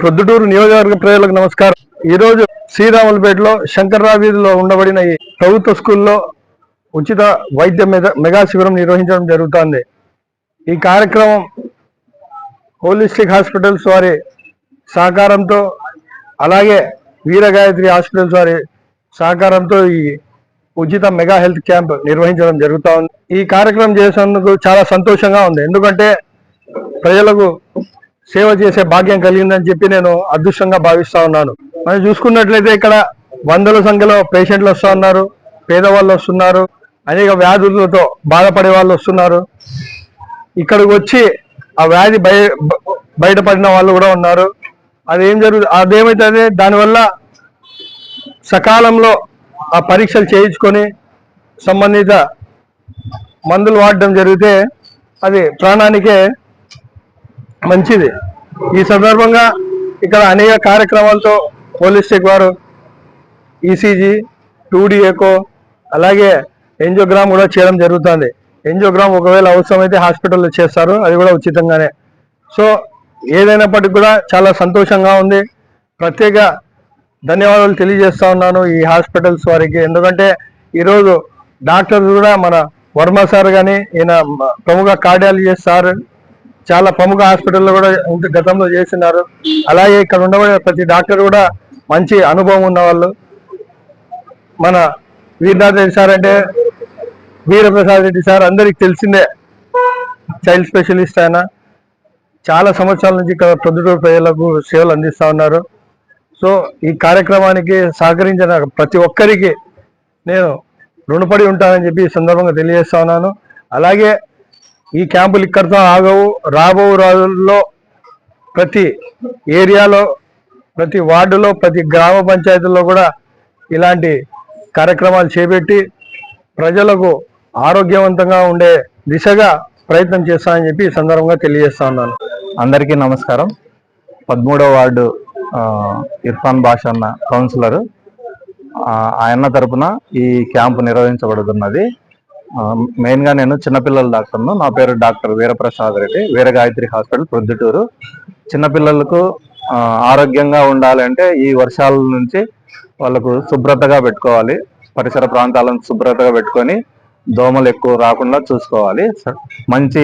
ప్రొద్దుటూరు నియోజకవర్గ ప్రజలకు నమస్కారం. ఈరోజు శ్రీరాములపేటలో శంకర్రావు వీధిలో ఉండబడిన ఈ ప్రభుత్వ స్కూల్లో ఉచిత వైద్య మెగా- శిబిరం నిర్వహించడం జరుగుతోంది. ఈ కార్యక్రమం హోలిస్టిక్ హాస్పిటల్స్ వారి సహకారంతో అలాగే వీరగాయత్రి హాస్పిటల్స్ వారి సహకారంతో ఈ ఉచిత మెగా హెల్త్ క్యాంప్ నిర్వహించడం జరుగుతూ ఉంది ఈ కార్యక్రమం చేసినందుకు చాలా సంతోషంగా ఉంది. ఎందుకంటే ప్రజలకు సేవ చేసే భాగ్యం కలిగిందని చెప్పి నేను అదృష్టంగా భావిస్తా ఉన్నాను. మనం చూసుకున్నట్లయితే ఇక్కడ వందల సంఖ్యలో పేషెంట్లు వస్తూ ఉన్నారు పేదవాళ్ళు వస్తున్నారు అనేక వ్యాధులతో బాధపడే వాళ్ళు వస్తున్నారు. ఇక్కడికి వచ్చి ఆ వ్యాధి బయ బయటపడిన వాళ్ళు కూడా ఉన్నారు. అదేం జరుగుతుంది అదేమైతే దానివల్ల సకాలంలో ఆ పరీక్షలు చేయించుకొని సంబంధిత మందులు వాడడం జరిగితే అది ప్రాణానికే మంచిది. ఈ సందర్భంగా ఇక్కడ అనేక కార్యక్రమాలతో పోలీస్టెక్ వారు ఈసీజీ టూ అలాగే ఎంజియోగ్రామ్ కూడా చేయడం జరుగుతుంది. ఎంజియోగ్రామ్ ఒకవేళ అవసరమైతే హాస్పిటల్లో చేస్తారు. అది కూడా ఉచితంగానే. సో ఏదైనప్పటికీ కూడా చాలా సంతోషంగా ఉంది. ప్రత్యేక ధన్యవాదాలు తెలియజేస్తా ఉన్నాను ఈ హాస్పిటల్స్ వారికి. ఎందుకంటే ఈరోజు డాక్టర్స్ కూడా మన వర్మ సార్ కానీ ఈయన ప్రముఖ కార్డియాలజిస్ట్ సార్ చాలా ప్రముఖ హాస్పిటల్లో కూడా గతంలో చేసినారు. అలాగే ఇక్కడ ఉండబడే ప్రతి డాక్టర్ కూడా మంచి అనుభవం ఉన్నవాళ్ళు. మన వీరనాథ్ రెడ్డి సార్ అంటే వీరప్రసాద్ రెడ్డి సార్ అందరికి తెలిసిందే. చైల్డ్ స్పెషలిస్ట్ ఆయన. చాలా సంవత్సరాల నుంచి ఇక్కడ ప్రొద్దుటూరు ప్రజలకు సేవలు అందిస్తూ ఉన్నారు. సో ఈ కార్యక్రమానికి సహకరించిన ప్రతి ఒక్కరికి నేను రుణపడి ఉంటానని చెప్పి ఈ సందర్భంగా తెలియజేస్తా ఉన్నాను. అలాగే ఈ క్యాంపులు ఇక్కడితో ఆగవు రాబో రోజుల్లో ప్రతి ఏరియాలో ప్రతి వార్డులో ప్రతి గ్రామ పంచాయతీల్లో కూడా ఇలాంటి కార్యక్రమాలు చేపట్టి ప్రజలకు ఆరోగ్యవంతంగా ఉండే దిశగా ప్రయత్నం చేస్తానని చెప్పి ఈ సందర్భంగా తెలియజేస్తా ఉన్నాను. అందరికీ నమస్కారం. పదమూడవ వార్డు ఇర్ఫాన్ బాష్ అన్న కౌన్సిలర్. ఆయన తరపున ఈ క్యాంపు నిర్వహించబడుతున్నది. మెయిన్గా మెయిన్గా నేను చిన్నపిల్లల డాక్టర్ను నా. పేరు డాక్టర్ వీరప్రసాద్ రెడ్డి వీర గాయత్రి హాస్పిటల్ ప్రొద్దుటూరు చిన్నపిల్లలకు ఆరోగ్యంగా ఉండాలంటే ఈ వర్షాల నుంచి వాళ్ళకు శుభ్రతగా పెట్టుకోవాలి. పరిసర ప్రాంతాలను శుభ్రతగా పెట్టుకొని దోమలు ఎక్కువ రాకుండా చూసుకోవాలి. మంచి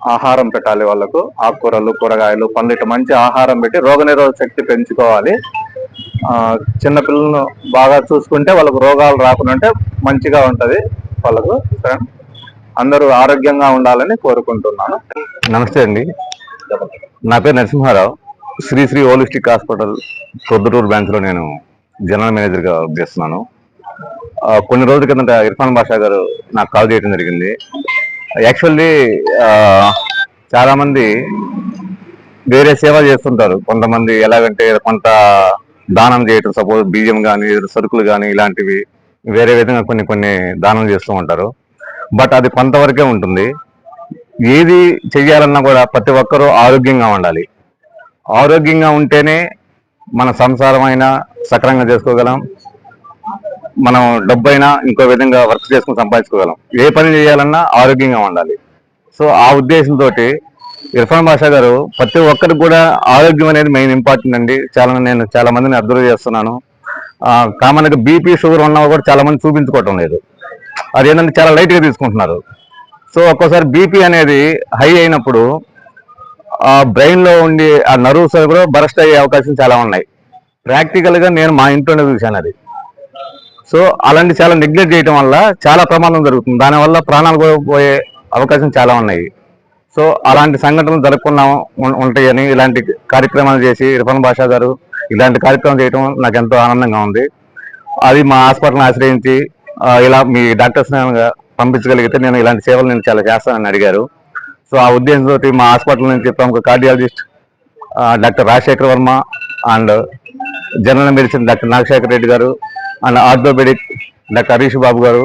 ఆహారం పెట్టాలి వాళ్ళకు. ఆకుకూరలు కూరగాయలు పండ్లు ఇట్లా మంచి ఆహారం పెట్టి రోగనిరోధక శక్తి పెంచుకోవాలి. చిన్నపిల్లలను బాగా చూసుకుంటే వాళ్ళకు రోగాలు రాకుండా ఉంటే మంచిగా ఉంటుంది. వాళ్ళకు అందరూ ఆరోగ్యంగా ఉండాలని కోరుకుంటున్నాను. నమస్తే అండి. నా పేరు నరసింహారావు. శ్రీ శ్రీ హోలిస్టిక్ హాస్పిటల్ ప్రొద్దుటూరు బ్రాంచ్లో నేను జనరల్ మేనేజర్గా వర్క్ చేస్తున్నాను. కొన్ని రోజుల కిందట ఇర్ఫాన్ బాషా గారు నాకు కాల్ చేయడం జరిగింది. యాక్చువల్లీ చాలామంది వేరే సేవ చేస్తుంటారు. కొంతమంది ఎలాగంటే కొంత దానం చేయటం సపోజ్ బియ్యం కానీ సరుకులు కానీ ఇలాంటివి వేరే విధంగా కొన్ని కొన్ని దానం చేస్తూ ఉంటారు. బట్ అది కొంతవరకే ఉంటుంది. ఏది చెయ్యాలన్నా కూడా ప్రతి ఒక్కరూ ఆరోగ్యంగా ఉండాలి. ఆరోగ్యంగా ఉంటేనే మన సంసారం అయినా సక్రంగా చేసుకోగలం. మనం డబ్బు అయినా ఇంకో విధంగా వర్క్ చేసుకుని సంపాదించుకోగలం. ఏ పని చేయాలన్నా ఆరోగ్యంగా ఉండాలి. సో ఆ ఉద్దేశంతో ఇర్ఫాన్ బాషా గారు ప్రతి ఒక్కరికి కూడా ఆరోగ్యం అనేది మెయిన్ ఇంపార్టెంట్ అండి. చాలా నేను చాలా మందిని అబ్జర్వ్ చేస్తున్నాను. కామన్గా బీపీ షుగర్ ఉన్న కూడా చాలా మంది చూపించుకోవటం లేదు. అది ఏంటంటే చాలా లైట్గా తీసుకుంటున్నారు. సో ఒక్కోసారి బీపీ అనేది హై అయినప్పుడు ఆ బ్రెయిన్లో ఉండి ఆ నర్వ్స్ కూడా బరస్ట్ అయ్యే అవకాశం చాలా ఉన్నాయి. ప్రాక్టికల్గా నేను మా ఇంట్లోనే చూశాను అది. సో అలాంటి చాలా నెగ్లెక్ట్ చేయడం వల్ల చాలా ప్రమాదం జరుగుతుంది. దానివల్ల ప్రాణాలు కూడా పోయే అవకాశం చాలా ఉన్నాయి. సో అలాంటి సంఘటనలు జరగకుండా ఉంటాయని ఇలాంటి కార్యక్రమాలు చేసి రిఫన్ బాషా గారు ఇలాంటి కార్యక్రమం చేయడం నాకు ఎంతో ఆనందంగా ఉంది. అది మా హాస్పిటల్ని ఆశ్రయించి ఇలా మీ డాక్టర్స్ పంపించగలిగితే నేను ఇలాంటి సేవలు నేను చాలా చేస్తానని అడిగారు. సో ఆ ఉద్దేశంతో మా హాస్పిటల్ నుంచి ప్రముఖ cardiologist doctor Rajasekhar Varma and general medicine doctor Nagasekhar Reddy గారు and orthopaedic doctor Harish Babu గారు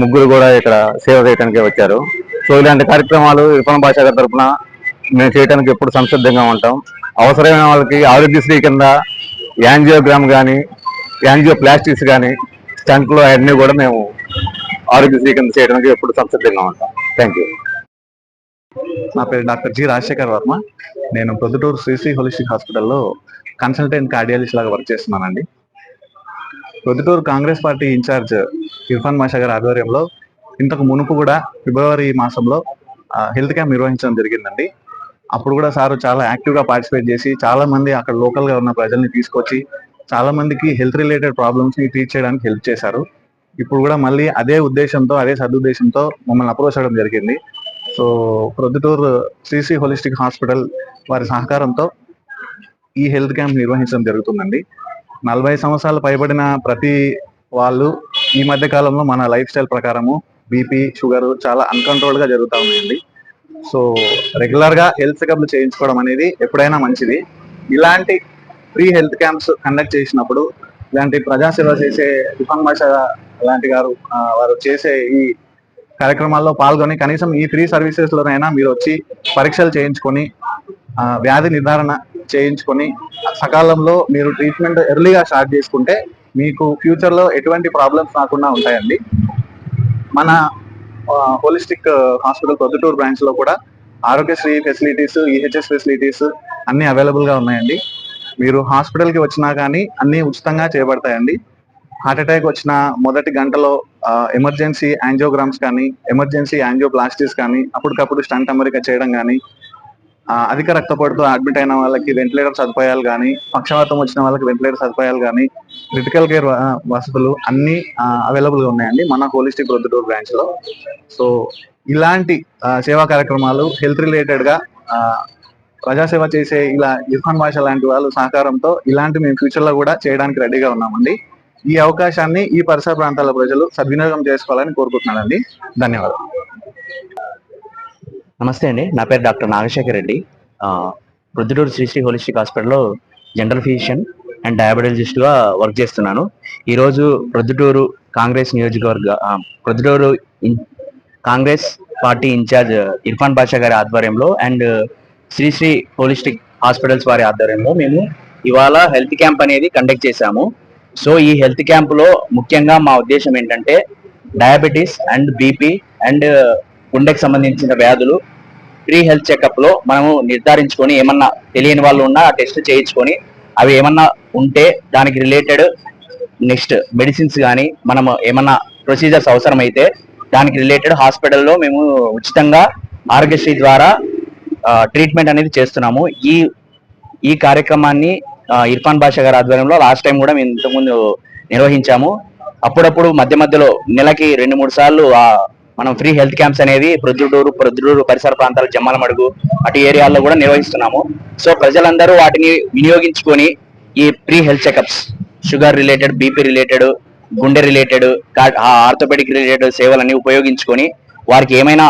ముగ్గురు కూడా ఇక్కడ సేవ చేయడానికి వచ్చారు. సో ఇలాంటి కార్యక్రమాలు ఇర్ఫాన్ భాష గారి తరఫున మేము చేయడానికి ఎప్పుడు సంసిద్ధంగా ఉంటాం. అవసరమైన వాళ్ళకి ఆరోగ్యశ్రీ కింద యాంజియోగ్రామ్ కానీ యాంజియో ప్లాస్టిక్స్ కానీ స్టంట్లు అవన్నీ కూడా మేము ఆరోగ్యశ్రీ కింద చేయడానికి ఎప్పుడు సంసిద్ధంగా ఉంటాం. థ్యాంక్ యూ నా పేరు డాక్టర్ జి రాజశేఖర్ వర్మ. నేను ప్రొద్దుటూరు శ్రీశ్రీ హోలిస్టిక్ హాస్పిటల్లో కన్సల్టెంట్ కార్డియాలజిస్ట్ లాగా వర్క్ చేస్తున్నానండి. Proddatur Congress party incharge Irfan Masha గారి ఆధ్వర్యంలో ఇంతకు మునుపు కూడా ఫిబ్రవరి మాసంలో హెల్త్ క్యాంప్ నిర్వహించడం జరిగిందండి. అప్పుడు కూడా సార్ చాలా యాక్టివ్గా పార్టిసిపేట్ చేసి చాలా మంది అక్కడ లోకల్గా ఉన్న ప్రజల్ని తీసుకొచ్చి చాలా మందికి హెల్త్ రిలేటెడ్ ప్రాబ్లమ్స్ని ట్రీట్ చేయడానికి హెల్ప్ చేశారు. ఇప్పుడు కూడా మళ్ళీ అదే ఉద్దేశంతో అదే సదుద్దేశంతో మమ్మల్ని అప్రోచ్ అవ్వడం జరిగింది. So Proddatur Sri Sri holistic hospital వారి సహకారంతో ఈ హెల్త్ క్యాంప్ నిర్వహించడం జరుగుతుందండి. నలభై సంవత్సరాలు పైబడిన ప్రతి వాళ్ళు ఈ మధ్య కాలంలో మన లైఫ్ స్టైల్ ప్రకారము బీపీ షుగర్ చాలా అన్కంట్రోల్డ్గా జరుగుతూ ఉన్నాయండి. సో రెగ్యులర్గా హెల్త్ చెకప్లు చేయించుకోవడం అనేది ఎప్పుడైనా మంచిది. ఇలాంటి ఫ్రీ హెల్త్ క్యాంప్స్ కండక్ట్ చేసినప్పుడు ఇలాంటి ప్రజాసేవ చేసే తుఫాన్ భాష లాంటి గారు వారు చేసే ఈ కార్యక్రమాల్లో పాల్గొని కనీసం ఈ ఫ్రీ సర్వీసెస్ లోనైనా మీరు వచ్చి పరీక్షలు చేయించుకొని వ్యాధి నిర్ధారణ చేయించుకొని సకాలంలో మీరు ట్రీట్మెంట్ ఎర్లీగా స్టార్ట్ చేసుకుంటే మీకు ఫ్యూచర్లో ఎటువంటి ప్రాబ్లమ్స్ రాకుండా ఉంటాయండి. మన హోలిస్టిక్ హాస్పిటల్ ప్రొద్దుటూరు బ్రాంచ్లో కూడా ఆరోగ్యశ్రీ ఫెసిలిటీస్ ఈహెచ్ఎస్ ఫెసిలిటీస్ అన్ని అవైలబుల్గా ఉన్నాయండి. మీరు హాస్పిటల్కి వచ్చినా కానీ అన్ని ఉచితంగా చేయబడతాయండి హార్ట్ అటాక్ వచ్చిన మొదటి గంటలో ఎమర్జెన్సీ యాంజియోగ్రామ్స్ కానీ ఎమర్జెన్సీ యాంజియోప్లాస్టిస్ కానీ అప్పటికప్పుడు స్టంట్ అమరిక చేయడం కానీ అధిక రక్తపోటుతో అడ్మిట్ అయిన వాళ్ళకి వెంటిలేటర్ సదుపాయాలు కానీ పక్షవాతం వచ్చిన వాళ్ళకి వెంటిలేటర్ సదుపాయాలు కానీ క్రిటికల్ కేర్ వసతులు అన్ని అవైలబుల్గా ఉన్నాయండి మన హోలిస్టిక్ ప్రొద్దుటూరు బ్రాంచ్లో. సో ఇలాంటి సేవా కార్యక్రమాలు హెల్త్ రిలేటెడ్గా ప్రజాసేవ చేసే ఇలా ఇర్ఫాన్ భాష లాంటి వాళ్ళు సహకారంతో ఇలాంటి మేము ఫ్యూచర్లో కూడా చేయడానికి రెడీగా ఉన్నామండి. ఈ అవకాశాన్ని ఈ పరిసర ప్రాంతాల ప్రజలు సద్వినియోగం చేసుకోవాలని కోరుకుంటున్నానండి. ధన్యవాదాలు. నమస్తే అండి. నా పేరు డాక్టర్ నాగశేఖర్ రెడ్డి. ప్రొద్దుటూరు శ్రీశ్రీ హోలిస్టిక్ హాస్పిటల్లో జనరల్ ఫిజిషియన్ అండ్ డయాబెటాలజిస్ట్గా వర్క్ చేస్తున్నాను. ఈరోజు ప్రొద్దుటూరు కాంగ్రెస్ నియోజకవర్గ Proddatur in- Congress party incharge Irfan Basha గారి ఆధ్వర్యంలో అండ్ శ్రీశ్రీ హోలిస్టిక్ హాస్పిటల్స్ వారి ఆధ్వర్యంలో మేము ఇవాళ హెల్త్ క్యాంప్ అనేది కండక్ట్ చేశాము. సో ఈ హెల్త్ క్యాంపులో ముఖ్యంగా మా ఉద్దేశం ఏంటంటే డయాబెటీస్ అండ్ బీపీ అండ్ గుండెకి సంబంధించిన వ్యాధులు ప్రీ హెల్త్ చెకప్లో మనము నిర్ధారించుకొని ఏమన్నా తెలియని వాళ్ళు ఉన్నా ఆ టెస్ట్ చేయించుకొని అవి ఏమన్నా ఉంటే దానికి రిలేటెడ్ నెక్స్ట్ మెడిసిన్స్ కానీ మనం ఏమన్నా ప్రొసీజర్స్ అవసరమైతే దానికి రిలేటెడ్ హాస్పిటల్లో మేము ఉచితంగా ఆరోగ్యశ్రీ ద్వారా ట్రీట్మెంట్ అనేది చేస్తున్నాము. ఈ ఈ కార్యక్రమాన్ని ఇర్ఫాన్ బాషా గారి ఆధ్వర్యంలో లాస్ట్ టైం కూడా మేము ఇంతకుముందు నిర్వహించాము. అప్పుడప్పుడు మధ్య మధ్యలో నెలకి రెండు మూడు సార్లు ఆ, మనం ఫ్రీ హెల్త్ క్యాంప్స్ అనేది ప్రొద్దుటూరు ప్రొద్దుటూరు పరిసర ప్రాంతాలు జమ్మలమడుగు అటు ఏరియాల్లో కూడా నిర్వహిస్తున్నాము. సో ప్రజలందరూ వాటిని వినియోగించుకొని ఈ pre health checkups sugar related BP related గుండె రిలేటెడ్ ఆర్థోపెడిక్ రిలేటెడ్ సేవలన్నీ ఉపయోగించుకొని వారికి ఏమైనా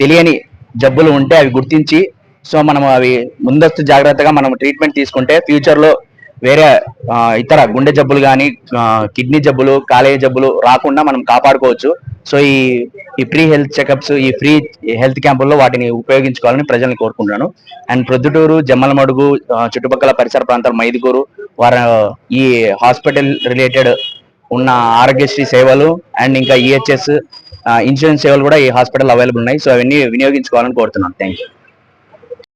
తెలియని జబ్బులు ఉంటే అవి గుర్తించి సో మనం అవి ముందస్తు జాగ్రత్తగా మనం ట్రీట్మెంట్ తీసుకుంటే ఫ్యూచర్లో వేరే ఇతర గుండె జబ్బులు కానీ కిడ్నీ జబ్బులు కాలేయ జబ్బులు రాకుండా మనం కాపాడుకోవచ్చు. సో ఈ ఈ ఫ్రీ హెల్త్ చెకప్స్ ఈ ఫ్రీ హెల్త్ క్యాంపుల్లో వాటిని ఉపయోగించుకోవాలని ప్రజలను కోరుకుంటున్నాను. అండ్ ప్రొద్దుటూరు జమ్మలమడుగు చుట్టుపక్కల పరిసర ప్రాంతాలు మైదుగూరు వారు ఈ హాస్పిటల్ రిలేటెడ్ ఉన్న ఆరోగ్యశ్రీ సేవలు అండ్ ఇంకా ఈహెచ్ఎస్ ఇన్సూరెన్స్ సేవలు కూడా ఈ హాస్పిటల్ అవైలబుల్ ఉన్నాయి. సో అవన్నీ వినియోగించుకోవాలని కోరుతున్నాను. Thank you